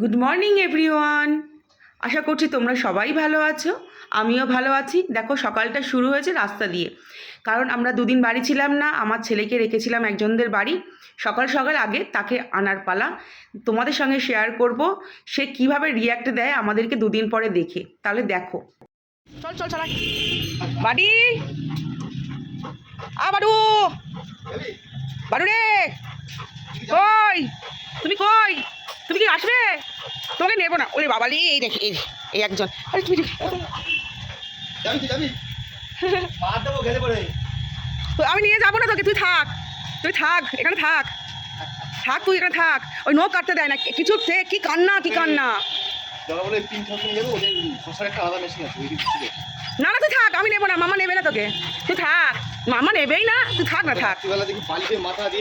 Good morning everyone আশা করছি তোমরা সবাই ভালো আছো। আমিও ভালো আছি। দেখো, সকালটা শুরু হয়েছে রাস্তা দিয়ে। কারণ আমরা দুদিন বাড়ি ছিলাম না, আমার ছেলেকে রেখেছিলাম একজনদের বাড়ি। সকাল সকাল আগে তাকে আনার পালা। তোমাদের সঙ্গে শেয়ার করব, সে কীভাবে রিয়াক্ট দেয় আমাদেরকে দুদিন পরে দেখে। তাহলে দেখো। চল চল চল বাড়ি। আ, বাড়ু। বাড়ু রে। কই? তুমি কই? আসবে? তোমাকে নেব না। ওরে বাবা রে এই দেখে এই একজন। আরে তুমি আমি নিয়ে যাব না তোকে তুই থাক। তুই থাক এখানে থাক। থাক তুই এখানে থাক। ওই নখ কাটতে দেয় না। কিছু সে কি কান্না কি কান্না? না না তুই থাক আমি নেব না মামা নেবে না তোকে। তুই থাক। মামা নেবেই না তুই থাক না থাক।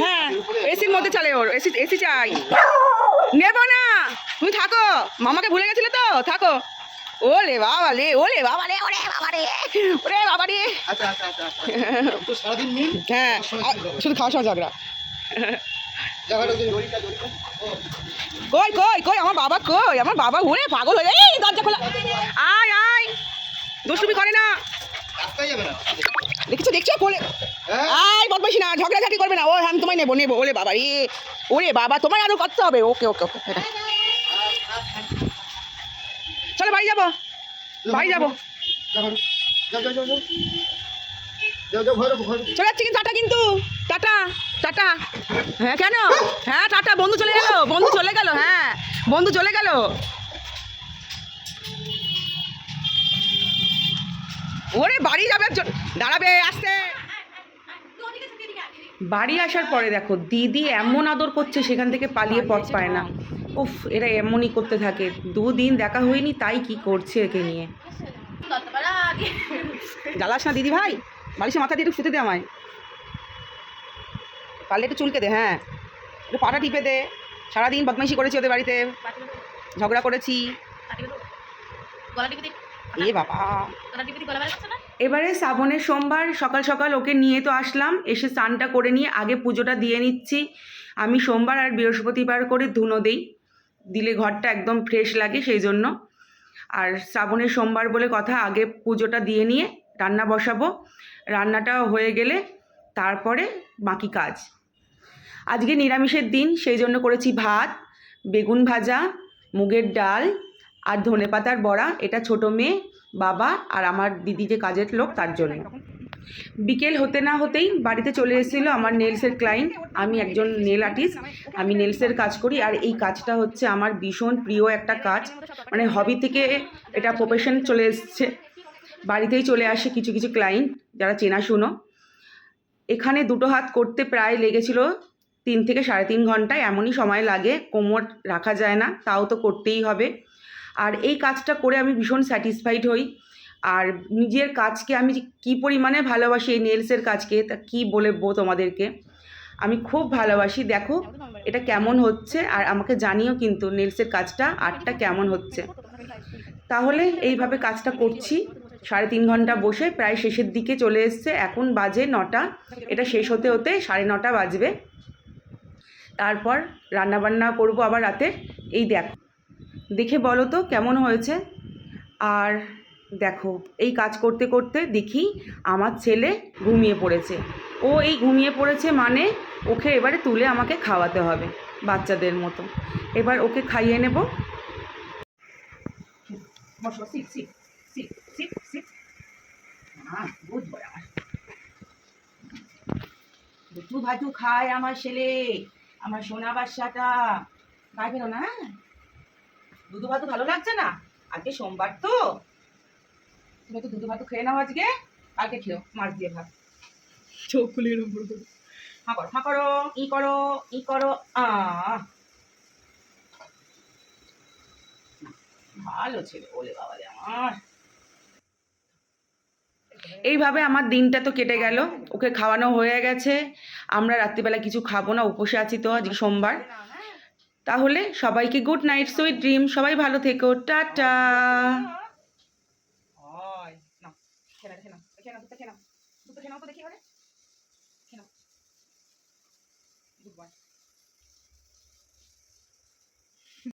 হ্যাঁ এসির মধ্যে চলে ওর এসি এসি চাই। নেব না তুমি থাকো। মামাকে ভুলে গেছিলে তো? থাকো। ওলে বাবা রে ওলে বাবা রে ওরে বাবা রে ওরে বাবা রে। আচ্ছা আচ্ছা আচ্ছা হ্যাঁ শুধু খাওয়া সময় ঝগড়া। কই কই কই আমার বাবা কই? আমার বাবা ওরে পাগল হয়ে এই দরজা খোলা। আয় আয়। দুষ্টুমি করে না। দেখছ দেখছ কোলে হ্যাঁ। আয় বদমাইশি না ঝগড়াঝাটি করবে না। ও আমি তোমায় নেব নেব। ওরে বাবা রে। ওরে বাবা তোমায় আরও করতে হবে। ওকে ওকে ওকে। বাড়ি যাব? যাব। চলে যাচ্ছি কিন্তু টাটা কিন্তু। Tata tata. হ্যাঁ কেন? হ্যাঁ টাটা, বন্ধু চলে গেল, বন্ধু চলে গেল হ্যাঁ বন্ধু চলে গেল। ওরে, বাড়ি যাবে দাঁড়াবে, আসতে। বাড়ি আসার পরে দেখো, দিদি এমন আদর করছে, সেখান থেকে পালিয়ে পথ পায় না। উফ, এরা এমনই করতে থাকে। দুদিন দেখা হয়নি, তাই কি করছে একে নিয়ে? জ্বালাস না, দিদি ভাই। বালিশে মাথা দিয়ে একটু শুতে দে আমায়। পারলে একটু চুলকে দে হ্যাঁ। একটু পাটা টিপে দে। সারাদিন বদমাইশি করেছি ওদের বাড়িতে। ঝগড়া করেছি। এ বাবা। এবারে শ্রাবণের সোমবার, সকাল সকাল ওকে নিয়ে তো আসলাম। এসে স্নানটা করে নিয়ে আগে পুজোটা দিয়ে নিচ্ছি। আমি সোমবার আর বৃহস্পতিবার করে ধুনো দিই। দিলে ঘরটা একদম ফ্রেশ লাগে সেই জন্য। আর শ্রাবণের সোমবার বলে কথা, আগে পুজোটা দিয়ে নিয়ে রান্না বসাবো। রান্নাটা হয়ে গেলে তারপরে বাকি কাজ। আজকে নিরামিষের দিন, সেই জন্য করেছি ভাত, বেগুন ভাজা, মুগের ডাল আর ধনেপাতার বড়া। এটা ছোট মেয়ে, বাবা আর আমার দিদি যে কাজের লোক, তার জন্য। বিকেল হতে না হতেই বাড়িতে চলে এসেছিল আমার নেলসের ক্লায়েন্ট আমি একজন নেল আর্টিস্ট আমি নেলসের কাজ করি, আর এই কাজটা হচ্ছে আমার ভীষণ প্রিয় একটা কাজ মানে হবি থেকে এটা প্রফেশন চলে এসছে। বাড়িতেই চলে আসে কিছু কিছু ক্লায়েন্ট যারা চেনাশুনো এখানে দুটো হাত করতে প্রায় লেগেছিল তিন থেকে সাড়ে তিন ঘণ্টা এমনই সময় লাগে, কোমর রাখা যায় না, তাও তো করতেই হবে। আর এই কাজটা করে আমি ভীষণ স্যাটিসফাইড হই। আর নিজের কাজকে আমি কী পরিমাণে ভালোবাসি এই নেলসের কাজকে, তা কী বলব তোমাদেরকে? আমি খুব ভালোবাসি। দেখো, এটা কেমন হচ্ছে আর আমাকে জানিও কিন্তু নেলসের কাজটা আর্টটা কেমন হচ্ছে। তাহলে এইভাবে কাজটা করছি। সাড়ে তিন ঘণ্টা বসে প্রায় শেষের দিকে চলে এসছে। এখন বাজে নটা। এটা শেষ হতে হতে সাড়ে নটা বাজবে। তারপর রান্নাবান্না করব আবার রাতে এই দেখো। দেখে বলো তো কেমন হয়েছে? আর দেখো, এই কাজ করতে করতে দেখি আমার ছেলে ঘুমিয়ে পড়েছে। ও এই ঘুমিয়ে পড়েছে মানে ওকে এবারে তুলে আমাকে খাওয়াতে হবে বাচ্চাদের মতো। এবার ওকে খাইয়ে নেব। দুটু ভাজু খায় আমার ছেলে, আমার সোনা বাচ্চাটা খাই না? দুধু ভাত ভালো লাগছে না? আজকে সোমবার তো। তুমি একটু দুধু ভাত খেয়ে নাও আজকে। কালকে খেও মাছ দিয়ে ভাত। চোখ খুলে এরকম করে। হা করো হা করো ই করো ই করো আ। ভালো ছেলে বলে বাবা আমার। এইভাবে আমার দিনটা তো কেটে গেল। ওকে খাওয়ানো হয়ে গেছে। আমরা রাত্রিবেলা কিছু খাব না উপসে আছি তো আজকে সোমবার। তাহলে সবাইকে গুড নাইট সুইট ড্রিম সবাই ভালো থেকো। টাটা। খেয়ে খেলাম খেয়ে নাও খেয়ে নাও, দুধটা খেয়ে নাও। দুধটা তো দেখি এবারে। খেলাম গুড বাই